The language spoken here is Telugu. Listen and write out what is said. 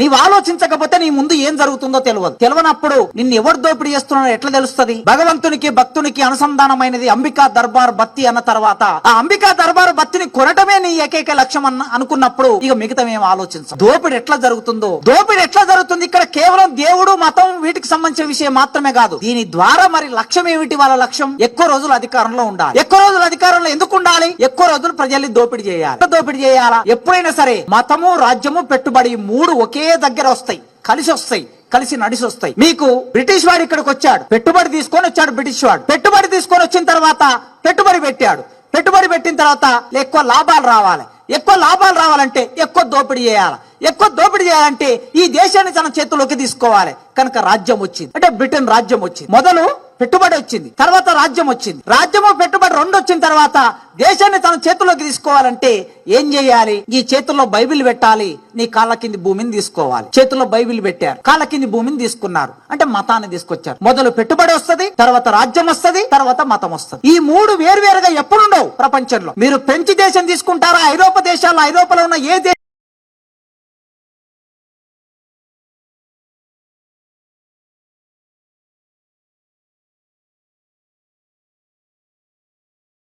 నీవు ఆలోచించకపోతే నీ ముందు ఏం జరుగుతుందో తెలియదు తెలియనప్పుడు నిన్ను ఎవరు దోపిడీ చేస్తున్నాడో ఎట్లా తెలుస్తుంది? భగవంతునికి భక్తునికి అనుసంధానమైనది అంబికా దర్బార్ భక్తి అన్న తర్వాత ఆ అంబికా దర్బార్ భక్తిని కొనటమే నీ ఏకైక లక్ష్యం అన్న అనుకున్నప్పుడు ఇక మిగతా మేము ఆలోచించం. దోపిడి ఎట్లా జరుగుతుందో దోపిడి ఎట్లా జరుగుతుంది? ఇక్కడ కేవలం దేవుడు మతం వీటికి సంబంధించిన విషయం మాత్రమే కాదు. దీని ద్వారా మరి లక్ష్యం ఏమిటి? వాళ్ళ లక్ష్యం ఎక్కువ రోజులు అధికారంలో ఉండాలి. ఎక్కువ రోజులు అధికారంలో ఎందుకు ఉండాలి? ఎక్కువ రోజులు ప్రజల్ని దోపిడీ చేయాలి. దోపిడీ చేయాలా? ఎప్పుడైనా సరే మతము రాజ్యము పెట్టుబడి మూడు ఒకే దగ్గర వస్తాయి. కలిసి వస్తాయి. కలిసి నడిసి వస్తాయి. మీకు బ్రిటిష్ వాడు ఇక్కడికి వచ్చాడు. పెట్టుబడి తీసుకొని వచ్చాడు బ్రిటిష్ వాడు. పెట్టుబడి తీసుకొని వచ్చిన తర్వాత పెట్టుబడి పెట్టాడు. పెట్టుబడి పెట్టిన తర్వాత ఎక్కువ లాభాలు రావాలి. ఎక్కువ లాభాలు రావాలంటే ఎక్కువ దోపిడీ చేయాలి? ఎక్కువ దోపిడీ చేయాలంటే ఈ దేశాన్ని తన చేతుల్లోకి తీసుకోవాలి. కనుక రాజ్యం వచ్చింది. అంటే బ్రిటన్ రాజ్యం వచ్చింది. మొదలు పెట్టుబడి వచ్చింది తర్వాత రాజ్యం వచ్చింది. రాజ్యము పెట్టుబడి రెండు వచ్చిన తర్వాత దేశాన్ని తన చేతుల్లోకి తీసుకోవాలంటే ఏం చేయాలి? ఈ చేతుల్లో బైబిల్ పెట్టాలి నీ కాళ్ళ కింది భూమిని తీసుకోవాలి. చేతుల్లో బైబిల్ పెట్టారు కాళ్ళ కింది భూమిని తీసుకున్నారు. అంటే మతాన్ని తీసుకొచ్చారు. మొదలు పెట్టుబడి వస్తుంది తర్వాత రాజ్యం వస్తుంది తర్వాత మతం వస్తుంది. ఈ మూడు వేరువేరుగా ఎప్పుడుండవు ప్రపంచంలో. మీరు ఫ్రెంచ్ దేశం తీసుకుంటారా? ఐరోపా దేశాల్లో ఐరోపాలో ఉన్న ఏ దేశం